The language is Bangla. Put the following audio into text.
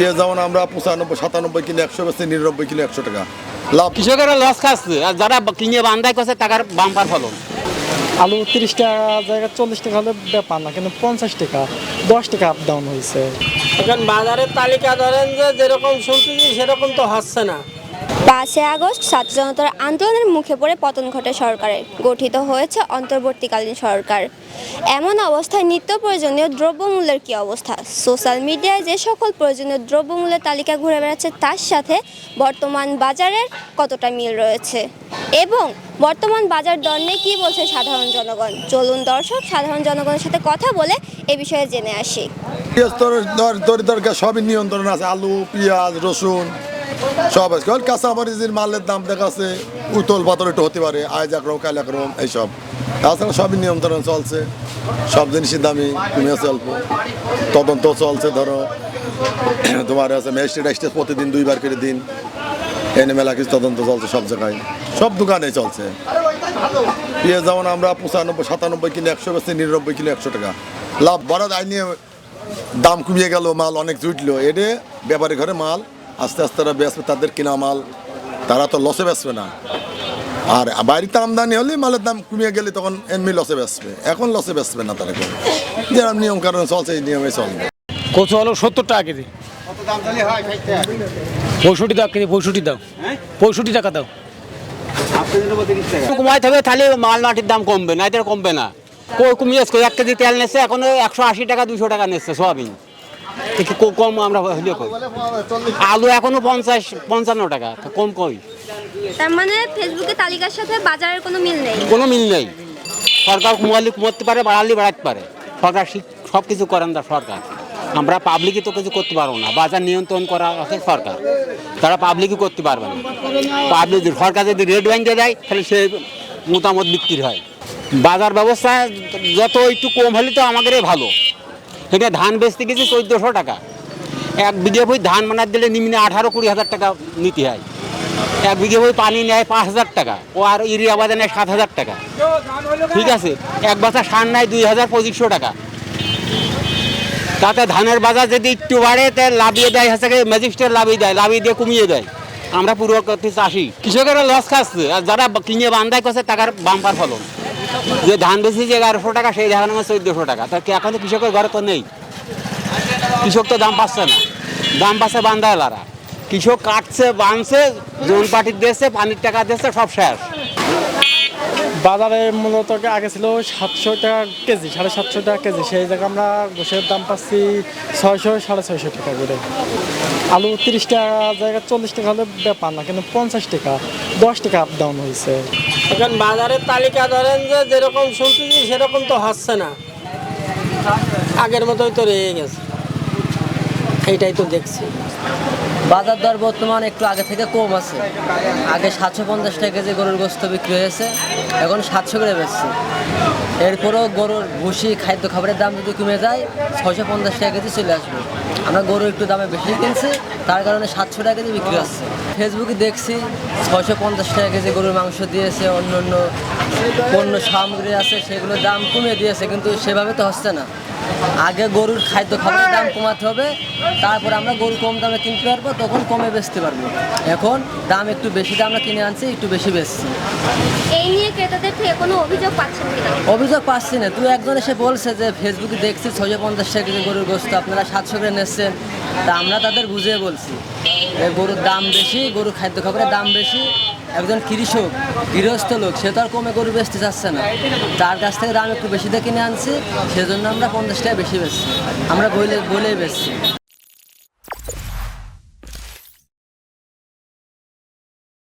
পেঁয়াজ যেমন আমরা পঁচানব্বই সাতানব্বই কিলো একশো বেশি নিরানব্বই কিলো একশো টাকা। লাভ। কৃষকেরা লস খাচ্ছে। আর যারা কিনে বান্দায় করছে টাকার বাম্পার ফলন। আলু তিরিশ টাকা জায়গায় চল্লিশ টাকা হলে ব্যাপার না কিন্তু পঞ্চাশ টাকা দশ টাকা আপ ডাউন হয়েছে। এখন বাজারের তালিকা ধরেন যে যেরকম শুনতেছি সেরকম তো হচ্ছে না। পাঁচই আগস্ট ছাত্র জনতার আন্দোলনের মুখে পড়ে পতন ঘটে সরকারের। গঠিত হয়েছে অন্তর্বর্তীকালীন সরকার। এমন অবস্থায় নিত্য প্রয়োজনীয় দ্রব্যমূল্যের কী অবস্থা? সোশ্যাল মিডিয়ায় যে সকল প্রয়োজনীয় দ্রব্যমূল্যের তালিকা ঘুরে বেড়াচ্ছে, তার সাথে বর্তমান বাজারের কতটা মিল রয়েছে? এবং বর্তমান বাজার দর নিয়ে কী বলছে সাধারণ জনগণ? চলুন দর্শক, সাধারণ জনগণের সাথে কথা বলে এ বিষয়ে জেনে আসি। দরি দরকার সবই নিয়ন্ত্রণ আছে, আলু, পেঁয়াজ, রসুন। সব আছে কারণ কাঁচামরিচের মালের দাম দেখাচ্ছে, উতল পাতল একটু হতে পারে আজ একরকম কাল একরকম এইসব। তাছাড়া সবই নিয়ন্ত্রণ চলছে, সব জিনিসের দামই কমেছে অল্প। তদন্ত চলছে, ধরো, তোমার আছে ম্যাজিস্ট্রেট আসছে প্রতিদিন দুইবার করে দিন। এনে মেলা কিছু তদন্ত চলছে সব জায়গায়। সব দোকানে চলছে। পেঁয়াজ যেমন আমরা পঁচানব্বই, সাতানব্বই কিলো একশো বেশি নিরানব্বই কিলো একশো টাকা। লাভ বড় আয় নিয়ে দাম কমিয়ে গেল, মাল অনেক জুটলো। এডে ব্যাপারী ঘরে মাল আস্তে আস্তে তারা বেচবে তাদের কিনা মাল তারা তো লসে বেচবে না। আর বাড়িতে আমদানি হলে মালের দাম কমিয়ে গেলে তখন এমনি লসে বেচবে। এখন লসে বেচবে না তারা কেউ। যেরকম নিয়ম কারণে চলছে এই নিয়মে চলবে। কচু হলো সত্তর টাকা কেজি। পঁয়ষট্টি টাকা কেজি পঁয়ষট্টি দাও। পঁয়ষট্টি টাকা দাও। কমাইতে হবে তাহলে মাল মাটির দাম কমবে না এদের কমবে না। কই কমিয়ে এক কেজি তেল নিচ্ছে এখন একশো আশি টাকা দুশো টাকা নিচ্ছে সোয়াবিন। একটু কম আমরা হলে কই আলু এখনও পঞ্চাশ পঞ্চান্ন টাকা কম কই? তার মানে ফেসবুকে তালিকার সাথে বাজারের কোনো মিল নেই? কোনো মিল নেই। সরকার কমালে কমাতে পারে বাড়ালে বাড়াতে পারে। সরকার সব কিছু করেন না সরকার। আমরা পাবলিকই তো কিছু করতে পারব না। বাজার নিয়ন্ত্রণ করা আছে সরকার। তারা পাবলিকই করতে পারবে না। পাবলিক সরকার যদি রেট ব্যাংকে দেয় তাহলে সে মতামত বিক্রি হয়। বাজার ব্যবস্থা যত একটু কম হলে তো আমাদেরই ভালো। এটা ধান বেচতে গেছি চোদ্দোশো টাকা। এক বিঘে বই ধান মানার দিলে নিম্নে আঠারো কুড়ি হাজার টাকা নিতে হয়। এক বিঘে বই পানি নেয় পাঁচ হাজার টাকা, ও আর ইউরিয়া বাজার নেয় সাত হাজার টাকা। ঠিক আছে? এক বাসা সার নেয় দুই হাজার পঁচিশশো টাকা। তাতে ধানের বাজার যদি একটু বাড়ে, তা লাভিয়ে দেয়, হচ্ছে ম্যাজিস্ট্রেট লাভিয়ে দেয়, লাভিয়ে দিয়ে কমিয়ে দেয়। আমরা পুরো করতে চাষি। কৃষকেরা লস খাচ্ছে, আর যারা কিনে বান্ধাই করছে টাকার বাম্পার ফলন। যে ধান বেশি যে এগারোশো টাকা, সেই ধান আমার চোদ্দোশো টাকা। তা এখন তো কৃষকের ঘরে তো নেই? কৃষক তো দাম পাচ্ছে না। দাম পাচ্ছে বান্দাওয়ালারা কৃষক কাটছে, বানছে জোন পাটি দিয়েছে, পানির টাকা দিয়েছে, সব শেষ। বাজারে মূলত আগে ছিল সাতশো টাকা কেজি, সাড়ে সাতশো টাকা কেজি। সেই জায়গায় আমরা গোসের দাম পাচ্ছি ছয়শো, সাড়ে ছয়শো টাকা করে। আলু তিরিশ টাকা, জায়গায় চল্লিশ টাকা হলে ব্যাপার না, কিন্তু পঞ্চাশ টাকা, দশ টাকা আপ ডাউন হয়েছে। এখন বাজারের তালিকা ধরেন যে যেরকম শুনতেছি, সেরকম তো হচ্ছে না। আগের মতোই তো রয়ে গেছে। এইটাই তো দেখছি। বাজার দর বর্তমান একটু আগে থেকে কম আছে। আগে সাতশো পঞ্চাশ টাকা কেজি গরুর গোস্ত বিক্রি হয়েছে, এখন সাতশো করে বেচছে। এরপরেও গরুর ভুসি, খাদ্য খাবারের দাম যদি কমে যায়, ছয়শো পঞ্চাশ টাকা কেজি চলে আসবে। আমরা গরু একটু দামে বেশি কিনছি, তার কারণে সাতশো টাকা কেজি বিক্রি হচ্ছে। ফেসবুকে দেখছি, ছয়শো পঞ্চাশ টাকা কেজি গরুর মাংস দিয়েছে অন্য অন্য পণ্য সামগ্রী আছে, সেগুলোর দাম কমিয়ে দিয়েছে, কিন্তু সেভাবে তো হচ্ছে না। আগে গরুর খাদ্য খাবারের দাম কমাতে হবে তারপর আমরা গরু কম দামে কিনতে পারব তখন কমে বেচতে পারব। এখন দাম একটু বেশি দাম আমরা কিনে আনছি একটু বেশি বেচছি। এই নিয়ে ক্রেতাদের থেকে কোনো অভিযোগ পাচ্ছেন কিনা? অভিযোগ পাচ্ছি না। তুই একজন এসে বলছে যে ফেসবুকে দেখছি ছয়শো পঞ্চাশ টাকা কেজি গরুর গোস্ত আপনারা সাতশো করে নিচ্ছেন তা আমরা তাদের বুঝিয়ে বলছি গরুর দাম বেশি গরুর খাদ্য খাবারের দাম বেশি একজন কৃষক, গৃহস্থ লোক, সে তো আর কমে গরু বেচতে চাচ্ছে না। তার কাছ থেকে দাম একটু বেশি দিয়ে কিনে আনছি, সেজন্য আমরা পঞ্চাশ টাকা বেশি বেচছি। আমরা বইলে বলেই বেচছি।